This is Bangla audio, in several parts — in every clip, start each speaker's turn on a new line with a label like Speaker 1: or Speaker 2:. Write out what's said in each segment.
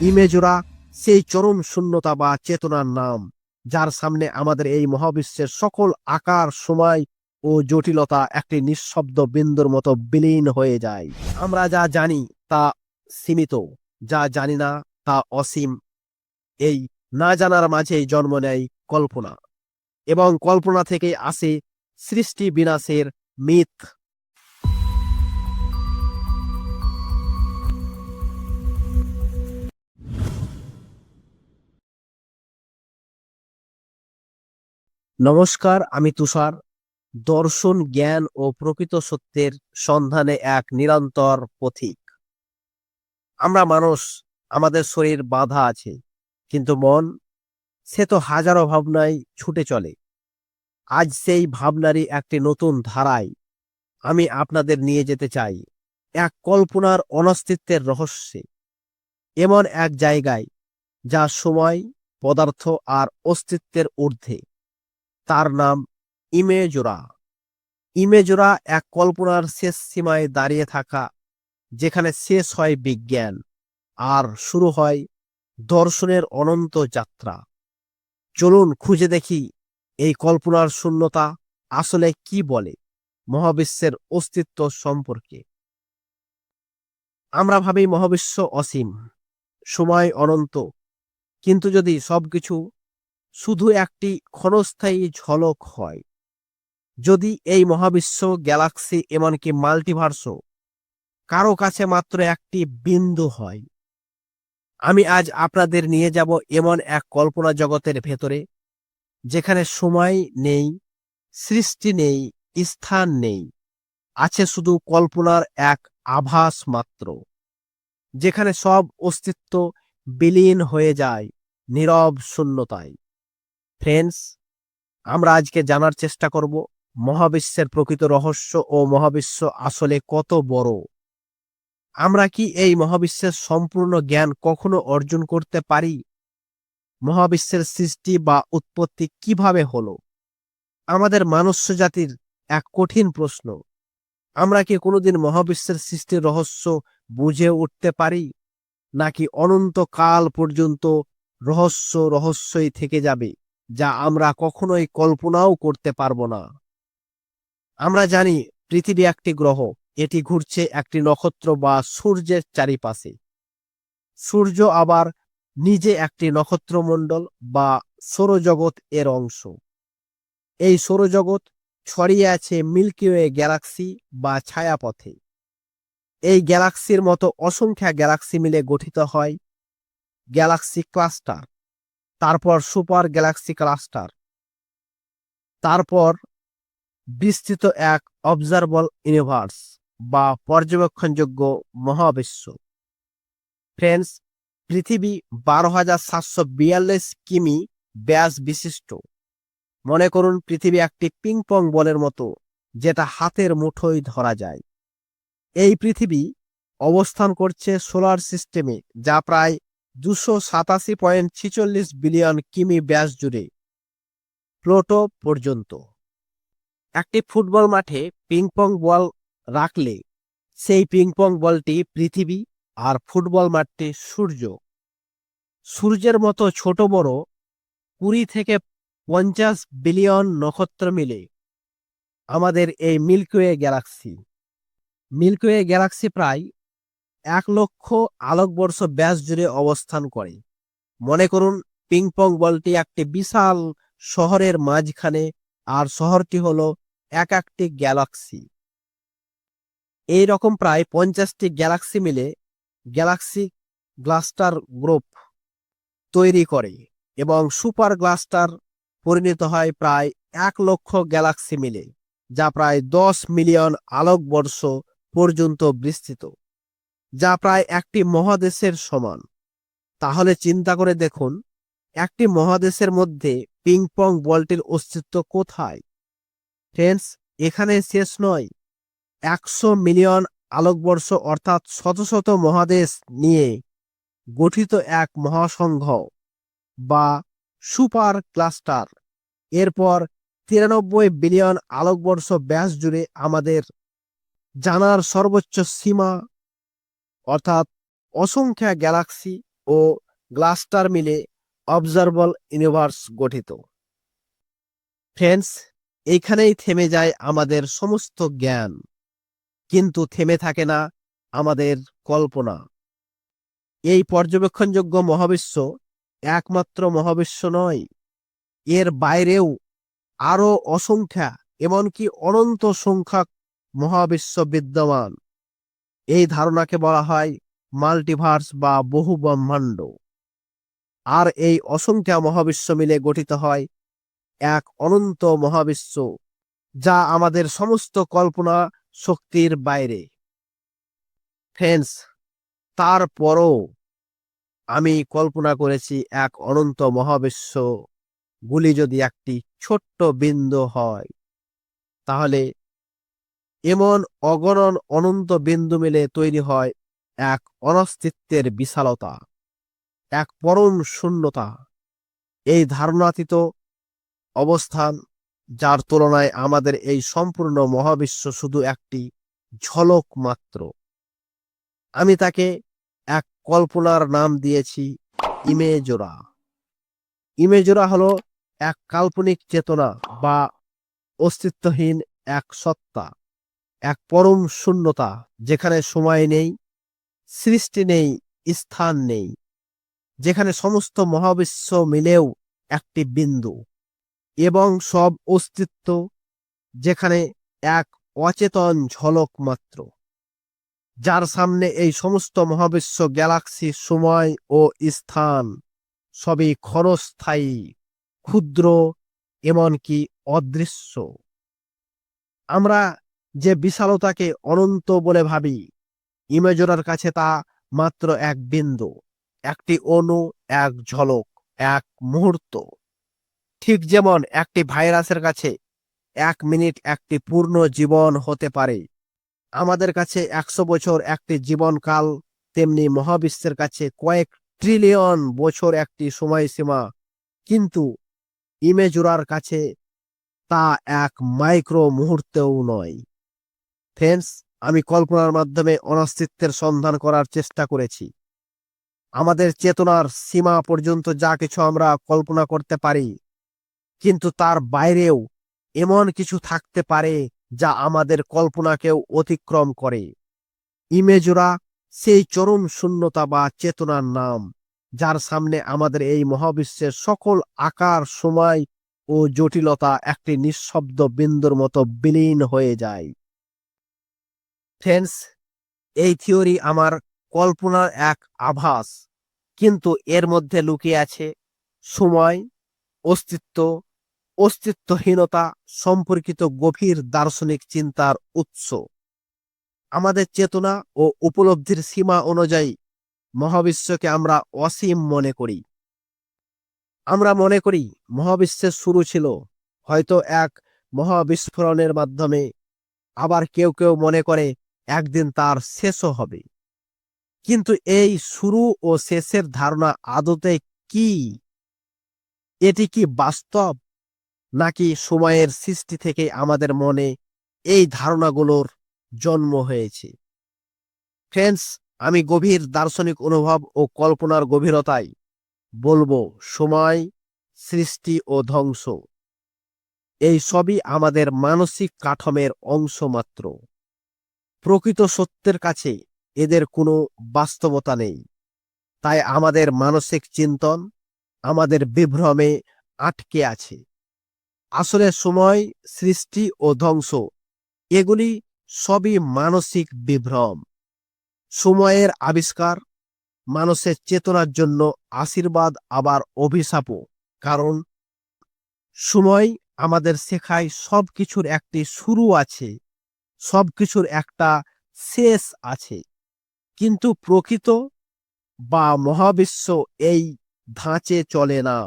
Speaker 1: ইমেজরা, সেই চরম শূন্যতা বা চেতনার নাম, যার সামনে আমাদের এই মহাবিশ্বের সকল আকার, সময় ও জটিলতা একটি নিঃশব্দ বিন্দুর মতো বিলীন হয়ে যায়। আমরা যা জানি তা সীমিত, যা জানি না তা অসীম। এই না জানার মাঝেই জন্ম নেয় কল্পনা। এবং কল্পনা থেকে আসে সৃষ্টি বিনাশের মিথ। নমস্কার, আমি তুষার। দর্শন, জ্ঞান ও প্রকৃত সত্যের সন্ধানে এক নিরন্তর পথিক। আমরা মানুষ, আমাদের শরীর বাধা আছে, কিন্তু মন, সে তো হাজারো ভাবনায় ছুটে চলে। আজ সেই ভাবনারই একটি নতুন ধারায় আমি আপনাদের নিয়ে যেতে চাই, এক কল্পনার অনস্তিত্বের রহস্যে। এমন এক জায়গায়, যা সময়, পদার্থ আর অস্তিত্বের ঊর্ধ্বে। তার নাম ইমেজোরা। ইমেজোরা এক কল্পনার শেষ সীমায় দাঁড়িয়ে থাকা, যেখানে শেষ হয় বিজ্ঞান আর শুরু হয় দর্শনের অনন্ত যাত্রা। চলুন খুঁজে দেখি এই কল্পনার শূন্যতা আসলে কি বলে মহাবিশ্বের অস্তিত্ব সম্পর্কে। আমরা ভাবি মহাবিশ্ব অসীম, সময় অনন্ত, কিন্তু যদি সবকিছু শুধু একটি ক্ষণস্থায়ী ঝলক হয়। যদি এই মহাবিশ্ব, গ্যালাক্সি, এমনকি মাল্টিভার্সও কারও কাছে মাত্র একটি বিন্দু হয়, আমি আজ আপনাদের নিয়ে যাব এমন এক কল্পনা জগতের ভেতরে, যেখানে সময় নেই, সৃষ্টি নেই, স্থান নেই, আছে শুধু কল্পনার এক আভাস মাত্র, যেখানে সব অস্তিত্ব বিলীন হয়ে যায় নীরব শূন্যতায়। ফ্রেন্ডস আমরা আজকে জানার চেষ্টা করব মহাবিশ্বের প্রকৃত রহস্য ও মহাবিশ্ব আসলে কত বড়। আমরা কি এই মহাবিশ্বের সম্পূর্ণ জ্ঞান কখনো অর্জন করতে পারি? মহাবিশ্বের সৃষ্টি বা উৎপত্তি কীভাবে হলো? আমাদের মানস্য জাতির এক কঠিন প্রশ্ন। আমরা কি কোনোদিন মহাবিশ্বের সৃষ্টির রহস্য বুঝে উঠতে পারি? নাকি অনন্ত কাল পর্যন্ত রহস্য রহস্যই থেকে যাবে? যা আমরা কখনোই কল্পনাও করতে পারব না। আমরা জানি পৃথিবী একটি গ্রহ, এটি ঘুরছে একটি নক্ষত্র বা সূর্যের চারিপাশে। সূর্য আবার নিজে একটি নক্ষত্রমণ্ডল বা সৌরজগৎ এর অংশ। এই সৌরজগৎ ছড়িয়ে আছে মিল্কিওয়ে গ্যালাক্সি বা ছায়াপথে। এই গ্যালাক্সির মতো অসংখ্য গ্যালাক্সি মিলে গঠিত হয়। Galaxy cluster. তারপর সুপার গ্যালাক্সি ক্লাস্টার। তারপর বিস্তৃত এক অবজারবল ইউনিভার্স বা পর্যবেক্ষণযোগ্য মহাবিশ্ব। ফ্রেন্ডস পৃথিবী বারো হাজার সাতশো বিয়াল্লিশ কিমি ব্যাস বিশিষ্ট। মনে করুন পৃথিবী একটি পিংপং বলের মতো, যেটা হাতের মুঠোয় ধরা যায়। এই পৃথিবী অবস্থান করছে সোলার সিস্টেমে যা প্রায় দুশো সাতাশি পয়েন্ট ছিচল্লিশ বিলিয়ন কিমি ব্যাস জুড়ে প্লোটো পর্যন্ত। একটি ফুটবল মাঠে পিংপং বল রাখলে সেই পিংপং বলটি পৃথিবী আর ফুটবল মাঠটি সূর্য। সূর্যের মতো ছোট বড় কুড়ি থেকে পঞ্চাশ বিলিয়ন নক্ষত্র মিলে আমাদের এই মিল্কওয়ে গ্যালাক্সি। মিল্কওয়ে গ্যালাক্সি প্রায় এক লক্ষ আলোকবর্ষ ব্যাস জুড়ে অবস্থান করে। মনে করুন পিংপং বলটি একটি বিশাল শহরের মাঝখানে, আর শহরটি হল এক একটি গ্যালাক্সি এই রকম প্রায় পঞ্চাশটি গ্যালাক্সি মিলে গ্যালাক্সি গ্লাস্টার গ্রুপ তৈরি করে এবং সুপার গ্লাস্টার পরিণত হয় প্রায় এক লক্ষ গ্যালাক্সি মিলে, যা প্রায় দশ মিলিয়ন আলোকবর্ষ পর্যন্ত বিস্তৃত। যা প্রায় একটি মহাদেশের সমান। তাহলে চিন্তা করে দেখুন, একটি মহাদেশের মধ্যে পিংপং বলটির অস্তিত্ব কোথায়? ফ্রেন্ডস, এখানে শেষ নয়। একশো মিলিয়ন আলোকবর্ষ অর্থাৎ শত শত মহাদেশ নিয়ে গঠিত এক মহাসংঘ বা সুপার ক্লাস্টার। এরপর তিরানব্বই বিলিয়ন আলোকবর্ষ ব্যাস জুড়ে আমাদের জানার সর্বোচ্চ সীমা অর্থাৎ অসংখ্য গ্যালাক্সি ও গ্লাস্টার মিলে অবজারবল ইউনিভার্স গঠিত। ফ্রেন্ডস, এইখানেই থেমে যায় আমাদের সমস্ত জ্ঞান। কিন্তু থেমে থাকে না আমাদের কল্পনা। এই পর্যবেক্ষণযোগ্য মহাবিশ্ব একমাত্র মহাবিশ্ব নয়, এর বাইরেও আরও অসংখ্যা, এমনকি অনন্ত সংখ্যক মহাবিশ্ব বিদ্যমান। এই ধারণাকে বলা হয় মাল্টিভার্স বা বহু ব্রহ্মাণ্ড আর এই অসংখ্যা মহাবিশ্ব মিলে গঠিত হয় এক অনন্ত মহাবিশ্ব, যা আমাদের সমস্ত কল্পনা শক্তির বাইরে। ফ্রেন্ডস তারপরও আমি কল্পনা করেছি এক অনন্ত মহাবিশ্ব গুলি যদি একটি ছোট্ট বিন্দু হয়, তাহলে এমন অগণন অনন্ত বিন্দু মিলে তৈরি হয় এক অনস্তিত্বের বিশালতা, এক পরম শূন্যতা। এই ধারণাতীত অবস্থান, যার তুলনায় আমাদের এই সম্পূর্ণ মহাবিশ্ব শুধু একটি ঝলক মাত্র। আমি তাকে এক কল্পনার নাম দিয়েছি, ইমেজোরা। ইমেজোরা হলো এক কাল্পনিক চেতনা বা অস্তিত্বহীন এক সত্তা। এক পরম শূন্যতা, যেখানে সময় নেই, সৃষ্টি নেই, স্থান নেই, যেখানে সমস্ত মহাবিশ্ব মিলেও একটি বিন্দু এবং সব অস্তিত্ব, যেখানে এক অচেতন ঝলক মাত্র। যার সামনে এই সমস্ত মহাবিশ্ব, গ্যালাক্সি, সময় ও স্থান সবই ক্ষণস্থায়ী, ক্ষুদ্র, এমনকি অদৃশ্য। আমরা যে বিশালতাকে অনন্ত বলে ভাবি, ইমেজরার কাছে তা মাত্র এক বিন্দু, একটি অণু, এক ঝলক, এক মুহূর্ত। ঠিক যেমন একটি ভাইরাসের কাছে এক মিনিট একটি পূর্ণ জীবন হতে পারে, আমাদের কাছে একশো বছর একটি জীবনকাল, তেমনি মহাবিশ্বের কাছে কয়েক ট্রিলিয়ন বছর একটি সময়সীমা, কিন্তু ইমেজুরার কাছে তা এক মাইক্রো মুহূর্তেও নয়। ফ্রেন্ডস, আমি কল্পনার মাধ্যমে অনস্তিত্বের সন্ধান করার চেষ্টা করেছি। আমাদের চেতনার সীমা পর্যন্ত যা কিছু আমরা কল্পনা করতে পারি, কিন্তু তার বাইরেও এমন কিছু থাকতে পারে যা আমাদের কল্পনাকেও অতিক্রম করে। ইমেজরা, সেই চরম শূন্যতা বা চেতনার নাম, যার সামনে আমাদের এই মহাবিশ্বের সকল আকার, সময় ও জটিলতা একটি নিঃশব্দ বিন্দুর মতো বিলীন হয়ে যায়। ফ্রেন্ডস এই থিওরি আমার কল্পনার এক আভাস। কিন্তু এর মধ্যে লুকিয়ে আছে সময়, অস্তিত্ব, অস্তিত্বহীনতা সম্পর্কিত গভীর দার্শনিক চিন্তার উৎস। আমাদের চেতনা ও উপলব্ধির সীমা অনুযায়ী মহাবিশ্বকে আমরা অসীম মনে করি। আমরা মনে করি মহাবিশ্বের শুরু ছিল, হয়তো এক মহাবিস্ফোরণের মাধ্যমে। আবার কেউ কেউ মনে করে একদিন তার শেষও হবে। কিন্তু এই শুরু ও শেষের ধারণা আদতে কি? এটি কি বাস্তব? নাকি সময়ের সৃষ্টি থেকে আমাদের মনে এই ধারণাগুলোর জন্ম হয়েছে? ফ্রেন্ডস, আমি গভীর দার্শনিক অনুভব ও কল্পনার গভীরতায় বলব, সময়, সৃষ্টি ও ধ্বংস। এই সবই আমাদের মানসিক কাঠামের অংশ মাত্র। প্রকৃত সত্যের কাছে এদের কোনো বাস্তবতা নেই। তাই আমাদের মানসিক চিন্তন আমাদের বিভ্রমে আটকে আছে। আসলে সময়, সৃষ্টি ও ধ্বংস, এগুলি সবই মানসিক বিভ্রম। সময়ের আবিষ্কার মানুষের চেতনার জন্য আশীর্বাদ, আবার অভিশাপও। কারণ সময় আমাদের শেখায় সব কিছুর একটি শুরু আছে। সব কিছুর একটা শেষ আছে। কিন্তু প্রকৃত বা মহাবিশ্ব এই ধাঁচে চলে না।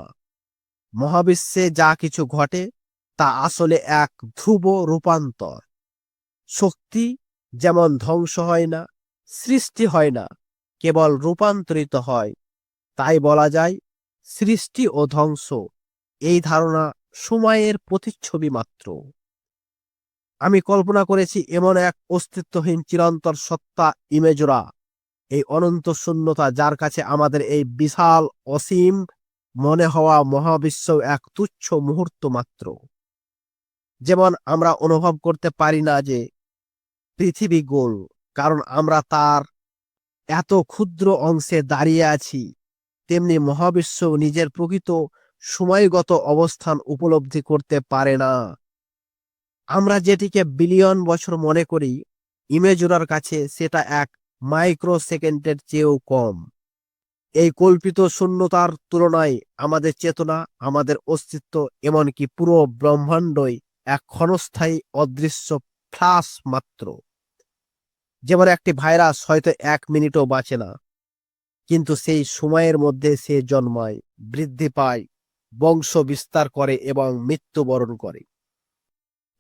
Speaker 1: মহাবিশ্বে যা কিছু ঘটে, তা আসলে এক ধ্রুব রূপান্তর। শক্তি যেমন ধ্বংস হয় না, সৃষ্টি হয় না, কেবল রূপান্তরিত হয়। তাই বলা যায়, সৃষ্টি ও ধ্বংস, এই ধারণা সময়ের প্রতিচ্ছবি মাত্র। আমি কল্পনা করেছি এমন এক অস্তিত্বহীন চিরন্তর সত্তা ইমেজরা। এই অনন্ত শূন্যতা যার কাছে আমাদের এই বিশাল, অসীম, মনে হওয়া মহাবিশ্ব এক তুচ্ছ মুহূর্ত মাত্র। যেমন আমরা অনুভব করতে পারি না যে পৃথিবী গোল, কারণ আমরা তার এত ক্ষুদ্র অংশে দাঁড়িয়ে আছি, তেমনি মহাবিশ্ব নিজের প্রকৃত সময়গত অবস্থান উপলব্ধি করতে পারে না। আমরা যেটিকে বিলিয়ন বছর মনে করি ইমেজুরার কাছে সেটা এক মাইক্রো সেকেন্ডের চেয়েও কম। এই কল্পিত শূন্যতার তুলনায় আমাদের চেতনা, আমাদের অস্তিত্ব, এমনকি পুরো ব্রহ্মাণ্ডই এক ক্ষণস্থায়ী অদৃশ্য ফ্লাস মাত্র। যেমন একটি ভাইরাস হয়তো এক মিনিটও বাঁচে না, কিন্তু সেই সময়ের মধ্যে সে জন্মায়, বৃদ্ধি পায়, বংশ বিস্তার করে এবং মৃত্যুবরণ করে।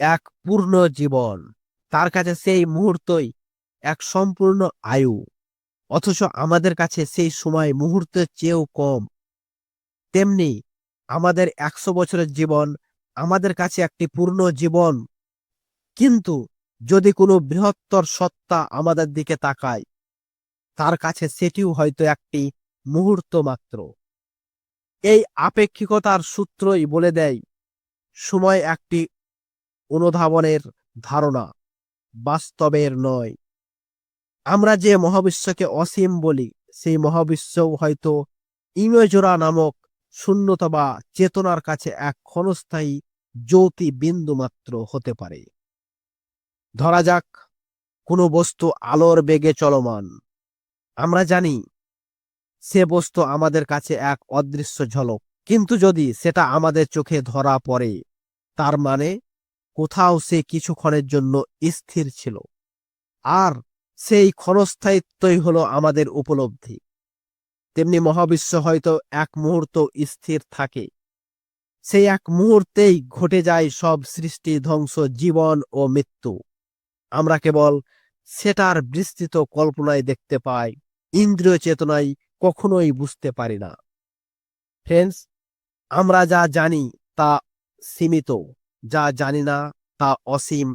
Speaker 1: এক পূর্ণ জীবন। তার কাছে সেই মুহূর্তই এক সম্পূর্ণ আয়ু। অথচ আমাদের কাছে সেই সময় মুহূর্তের চেয়েও কম। তেমনি আমাদের একশো বছরের জীবন আমাদের কাছে একটি পূর্ণ জীবন। কিন্তু যদি কোনো বৃহত্তর সত্তা আমাদের দিকে তাকায়, তার কাছে সেটিও হয়তো একটি মুহূর্ত মাত্র। এই আপেক্ষিকতার সূত্রই বলে দেয়, সময় একটি অনুধাবনের ধারণা বাস্তবের নয়। আমরা যে মহাবিশ্বকে অসীম বলি, সেই মহাবিশ্বও হয়তো ইমেজোরা নামক শূন্যতা বা চেতনার কাছে এক ক্ষণস্থায়ী জ্যোতি বিন্দু মাত্র হতে পারে। ধরা যাক, কোনো বস্তু আলোর বেগে চলমান। আমরা জানি, সে বস্তু আমাদের কাছে এক অদৃশ্য ঝলক, কিন্তু যদি সেটা আমাদের চোখে ধরা পড়ে, তার মানে কোথাও সে কিছুক্ষণের জন্য স্থির ছিল। আর সেই ক্ষণস্থায়িত্বই হলো আমাদের উপলব্ধি। তেমনি মহাবিশ্ব হয়তো এক মুহূর্ত স্থির থাকে। সেই এক মুহূর্তেই ঘটে যায় সব সৃষ্টি, ধ্বংস, জীবন ও মৃত্যু। আমরা কেবল সেটার বিস্তৃত কল্পনায় দেখতে পাই, ইন্দ্রিয় চেতনায় কখনোই বুঝতে পারি না। ফ্রেন্ডস আমরা যা জানি তা সীমিত। যা জানি না তা অসীম।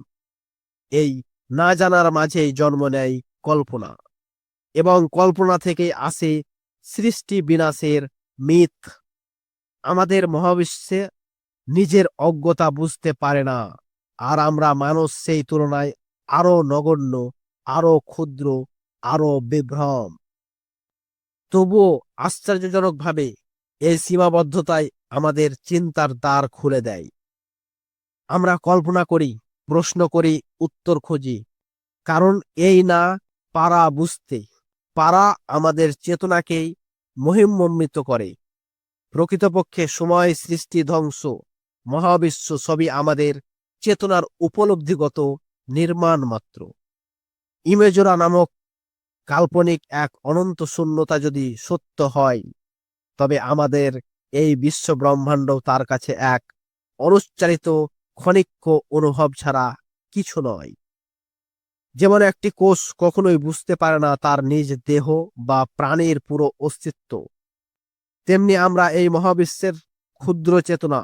Speaker 1: এই না জানার মাঝেই জন্ম নেয় কল্পনা এবং কল্পনা থেকে আসে সৃষ্টি বিনাশের মিথ। আমাদের মহাবিশ্বে নিজের অজ্ঞতা বুঝতে পারে না আর আমরা মানুষ সেই তুলনায় আরও নগণ্য আরও ক্ষুদ্র আরও বিভ্রম। তবুও আশ্চর্যজনকভাবে এই সীমাবদ্ধতায় আমাদের চিন্তার দ্বার খুলে দেয়। আমরা কল্পনা করি, প্রশ্ন করি, উত্তর খুঁজি। কারণ এই না, পারা বুঝতে। পারা আমাদের চেতনাকেই মহিমম্মিত করে। প্রকৃতপক্ষে সময়, সৃষ্টি, ধ্বংস, মহাবিশ্ব সবই আমাদের চেতনার উপলব্ধিগত নির্মাণ মাত্র। ইমেজোরা নামক কাল্পনিক এক অনন্ত শূন্যতা যদি সত্য হয়, তবে আমাদের এই বিশ্ব ব্রহ্মাণ্ড তার কাছে এক অনুচ্চারিত ক্ষণিক্য অনুভব ছাড়া কিছু নয়। যেমন একটি কোষ কখনোই বুঝতে পারে না তার নিজ দেহ বা প্রাণীর পুরো অস্তিত্ব। তেমনি আমরা এই মহাবিশ্বের ক্ষুদ্র চেতনা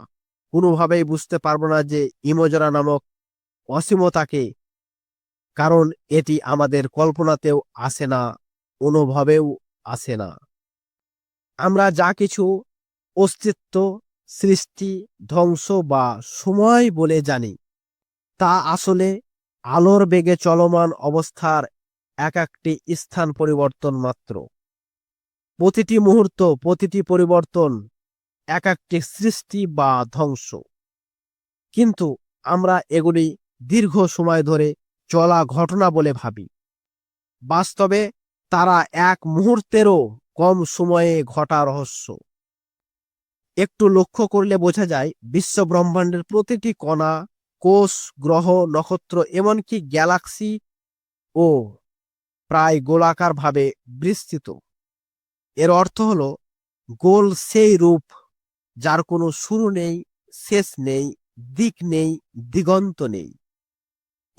Speaker 1: কোনোভাবেই বুঝতে পারব না যে ইমোজরা নামক অসীমতাকে কারণ এটি আমাদের কল্পনাতেও আসে না, অনুভবেও আসে না। আমরা যা কিছু অস্তিত্ব সৃষ্টি, ধ্বংস বা সময় বলে জানি। তা আসলে আলোর বেগে চলমান অবস্থার এক একটি স্থান পরিবর্তন মাত্র। প্রতিটি মুহূর্ত, প্রতিটি পরিবর্তন এক একটি সৃষ্টি বা ধ্বংস। কিন্তু আমরা এগুলি দীর্ঘ সময় ধরে চলা ঘটনা বলে ভাবি। বাস্তবে তারা এক মুহূর্তেরও কম সময়ে ঘটা রহস্য। একটু লক্ষ্য করলে বোঝা যায় বিশ্ব ব্রহ্মাণ্ডের প্রতিটি কণা, কোষ, গ্রহ, নক্ষত্র, এমনকি গ্যালাক্সি ও প্রায় গোলাকারভাবে বিস্তৃত। এর অর্থ হল গোল সেই রূপ যার কোনো শুরু নেই, শেষ নেই, দিক নেই, দিগন্ত নেই।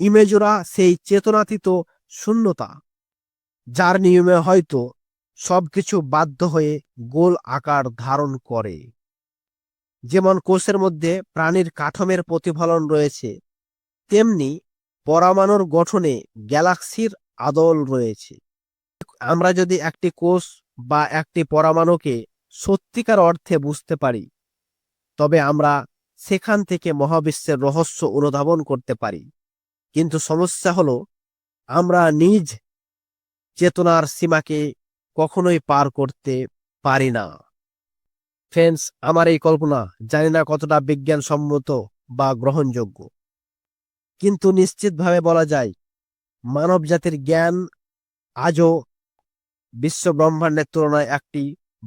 Speaker 1: ইমেজোরা সেই চেতনাতীত শূন্যতা যার নিয়মে হয়তো সবকিছু বাধ্য হয়ে গোল আকার ধারণ করে। যেমন কোষের মধ্যে প্রাণীর কাঠামের প্রতিফলন রয়েছে, তেমনি পরমাণুর গঠনে গ্যালাক্সির আদল রয়েছে। আমরা যদি একটি কোষ বা একটি পরমাণুকে সত্যিকার অর্থে বুঝতে পারি, তবে আমরা সেখান থেকে মহাবিশ্বের রহস্য অনুধাবন করতে পারি। কিন্তু সমস্যা হলো, আমরা নিজ চেতনার সীমাকে কখনোই পার করতে পারি না। ফ্রেন্ডস আমার এই কল্পনা জানি না কতটা বিজ্ঞানসম্মত বা গ্রহণযোগ্য। কিন্তু নিশ্চিতভাবে বলা যায়, মানবজাতির জ্ঞান আজও বিশ্ব ব্রহ্মাণ্ডের তুলনায় একটি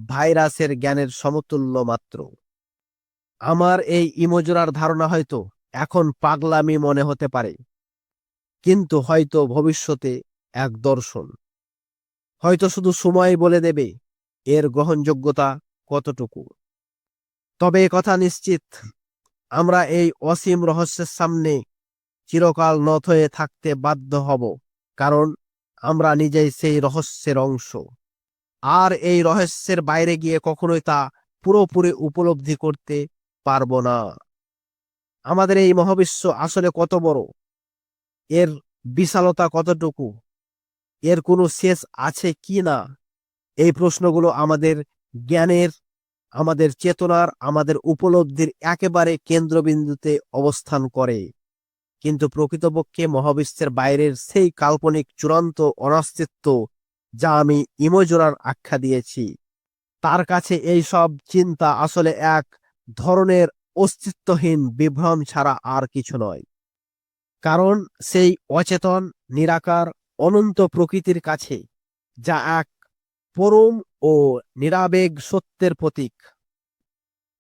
Speaker 1: ভাইরাসের জ্ঞানের সমতুল্য মাত্র। আমার এই ইমোজোরার ধারণা হয়তো এখন পাগলামি মনে হতে পারে, কিন্তু হয়তো ভবিষ্যতে এক দর্শন। হয়তো শুধু সময় বলে দেবে, এর গ্রহণযোগ্যতা কতটুকু? তবে কথা নিশ্চিত, আমরা এই অসীম রহস্যের সামনে চিরকাল নত হয়ে থাকতে বাধ্য হব, কারণ আমরা নিজেই সেই রহস্যের অংশ। আর এই রহস্যের বাইরে গিয়ে কখনোই তা পুরোপুরি উপলব্ধি করতে পারব না। আমাদের এই মহাবিশ্ব আসলে কত বড়? এর বিশালতা কতটুকু? এর কোনো শেষ আছে কি না? এই প্রশ্নগুলো আমাদের জ্ঞানের আমাদের চেতনার, আমাদের উপলব্ধির একেবারে কেন্দ্রবিন্দুতে অবস্থান করে। কিন্তু প্রকৃতপক্ষে মহাবিশ্বের বাইরের সেই কাল্পনিক চূড়ান্ত অনাস্তিত্ব যা আমি ইমোজোরার আখ্যা দিয়েছি, তার কাছে এই সব চিন্তা আসলে এক ধরনের অস্তিত্বহীন বিভ্রম ছাড়া আর কিছু নয়। কারণ সেই অচেতন, নিরাকার, অনন্ত প্রকৃতির কাছে যা এক পরম ও নিরাবেগ সত্যের প্রতীক।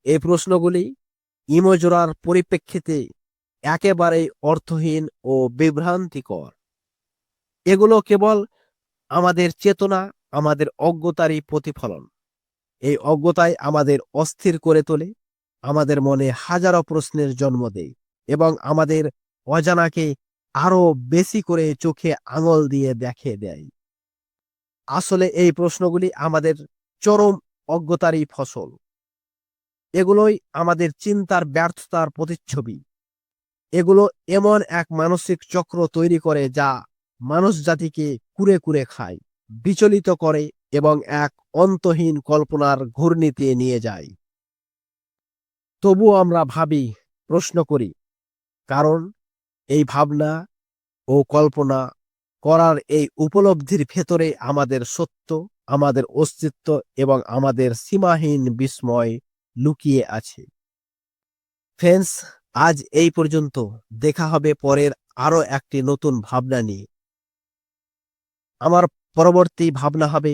Speaker 1: এই প্রশ্নগুলি ইমোজোরার পরিপ্রেক্ষিতে একেবারেই অর্থহীন ও বিভ্রান্তিকর। এগুলো কেবল আমাদের চেতনা, আমাদের অজ্ঞতারই প্রতিফলন। এই অজ্ঞতাই আমাদের অস্থির করে তোলে, আমাদের মনে হাজারো প্রশ্নের জন্ম দেয় এবং আমাদের অজানাকে আরও বেশি করে চোখে আঙল দিয়ে দেখে দেয়। আসলে এই প্রশ্নগুলি আমাদের চরম অজ্ঞতারই ফসল। এগুলোই আমাদের চিন্তার ব্যর্থতার প্রতিচ্ছবি। এগুলো এমন এক মানসিক চক্র তৈরি করে যা মানুষ জাতিকে কুরে কুরে খায়, বিচলিত করে এবং এক অন্তহীন কল্পনার ঘূর্ণিতে নিয়ে যায়। তবুও আমরা ভাবি, প্রশ্ন করি, কারণ এই ভাবনা ও কল্পনা করার এই উপলব্ধির ভেতরে আমাদের সত্য, আমাদের অস্তিত্ব এবং আমাদের সীমাহীন বিস্ময় লুকিয়ে আছে। ফ্রেন্ডস, আজ এই পর্যন্ত। দেখা হবে পরের আরও একটি নতুন ভাবনা নিয়ে। আমার পরবর্তী ভাবনা হবে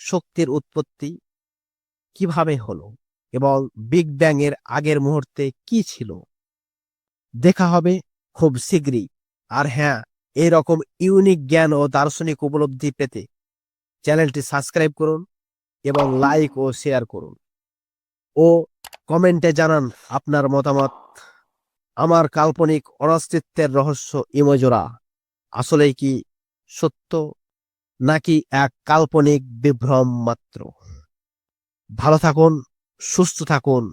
Speaker 1: শক্তির উৎপত্তি কীভাবে হলো এবং বিগ ব্যাং এর আগের মুহূর্তে কি ছিল? দেখা হবে খুব শীঘ্রই। আর হ্যাঁ এরকম ইউনিক জ্ঞান ও দার্শনিক উপলব্ধি পেতে চ্যানেলটি সাবস্ক্রাইব করুন এবং লাইক ও শেয়ার করুন। ও কমেন্টে জানান আপনার মতামত। আমার কাল্পনিক অনাস্তিত্বের রহস্য ইমোজোরা। আসলেই কি সত্য নাকি এক কাল্পনিক বিভ্রম মাত্র? ভালো থাকুন, সুস্থ থাকুন।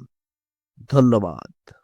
Speaker 1: ধন্যবাদ।